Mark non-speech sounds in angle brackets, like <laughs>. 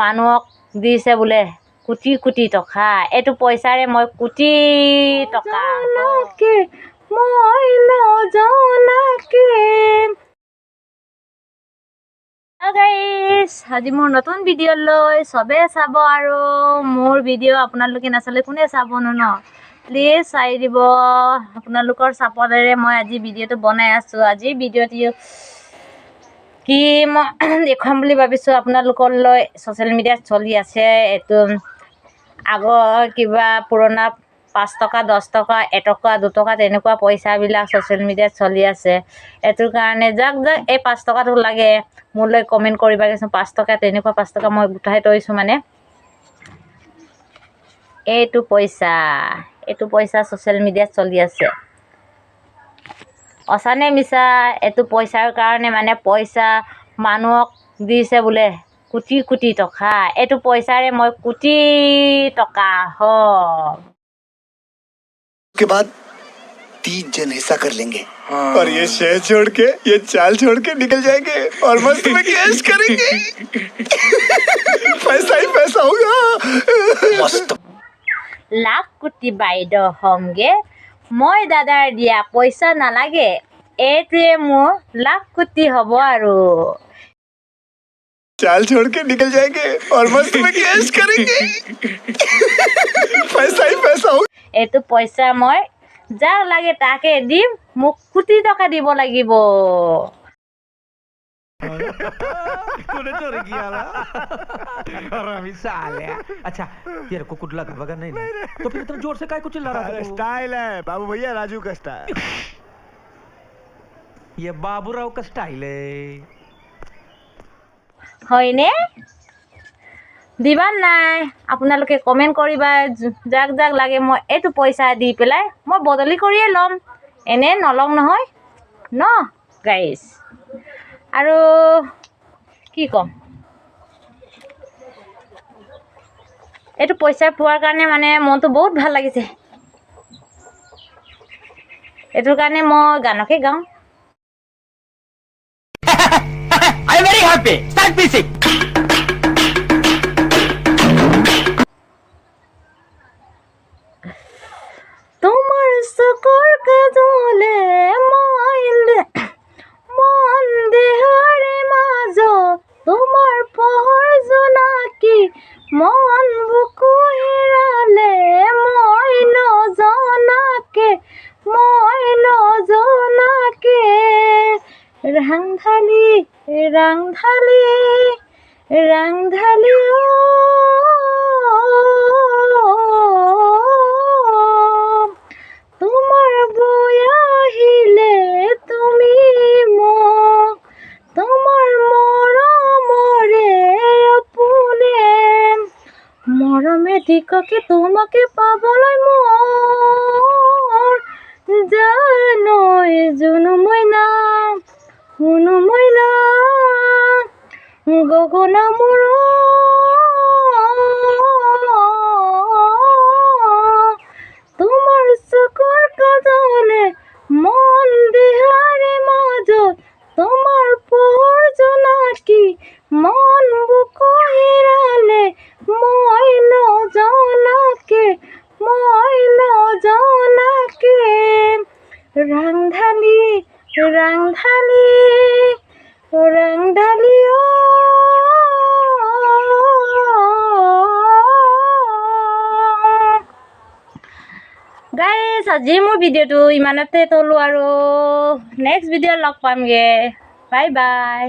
মানুহক দিছে বোলে কোটি কোটি টকা। এইটো পইচাৰে মই কোটি টকা। মই নজনাকে। আজি মোৰ নতুন ভিডিঅ' লৈ চবে চাব আৰু মোৰ ভিডিঅ' আপোনালোকে নাচালে কোনে চাবনো ন প্লিজ চাই দিব। আপোনালোকৰ ছাপৰ্টেৰে মই আজি ভিডিঅ'টো বনাই আছোঁ। আজি ভিডিঅ'টো কি মই <clears throat> দেখুৱাম বুলি ভাবিছোঁ আপোনালোকলৈ ছ'চিয়েল মিডিয়াত চলি আছে এইটো আগৰ কিবা পুৰণা পাঁচ টকা দহ টকা এটকা দুটকা তেনেকুৱা পইচাবিলাক ছ'চিয়েল মিডিয়াত চলি আছে। এইটো কাৰণে যাক যাক এই পাঁচ টকাটো লাগে মোলৈ কমেণ্ট কৰিবাগৈচোন পাঁচ টকা তেনেকুৱা পাঁচ টকা মই গোটাই থৈছোঁ মানে। এইটো পইচা এইটো পইচা ছ'চিয়েল মিডিয়াত চলি আছে। সঁচানে মিছা এইটো পইচাৰ কাৰণে মানে পইচা মানুহক দিছে বোলে কোটি কোটি টকা এইটো পইচাৰে মই কোটি টকা হ'ম के बाद तीन जन हिस्सा कर लेंगे और ये शहर छोड़ के ये चाल छोड़ के निकल जाएंगे और मस्त में कैश करेंगे <laughs> पैसा ही पैसा होगा मस्त লাখ কোটি বাইদেউ হ'মগে মই দাদাৰ দিয়া পইচা নালাগে এইটোৱে মোৰ লাখ কোটি হ'ব আৰু चाल छोड़ के निकल जाएंगे और मस्त में कैश करेंगे पैसा ही पैसा होगा এইটো পইচা মই যাক লাগে তাকে দিম মোক কোটি টকা দিব লাগিব कुठे चोरी गेला रमी साल्या अच्छा तेरे को कुछ लगा वगा नहीं ना तो फिर इतना जोर से काय को चिल्ला रहा था तू? स्टाइल है बाबू भैया राजू का स्टाइल ये बाबूराव का स्टाइल है হয়নে দিবা নাই আপোনালোকে কমেণ্ট কৰিবা য- যাক যাক লাগে মই এইটো পইচা দি পেলাই মই বদলি কৰিয়ে ল'ম এনে নলওঁ নহয় ন গাইজ আৰু কি ক'ম? এইটো পইচা পোৱাৰ কাৰণে মানে মনটো বহুত ভাল লাগিছে। এইটোৰ কাৰণে মই গানকে গাওঁ। <laughs> মন বুকু হেৰালে মই নজনাকে মই নজনাকে। ৰাংধালি ৰাংধালি ৰাংধালি কাকে তোমাকে পাবলৈ মোর। জানো এ জনময় গগনা মোৰ ৰাংধালি ৰাংধালি ৰাংধালি গাইছ আজি মোৰ ভিডিঅ'টো ইমানতে তলোঁ আৰু। নেক্সট ভিডিঅ'ত লগ পামগৈ। Bye bye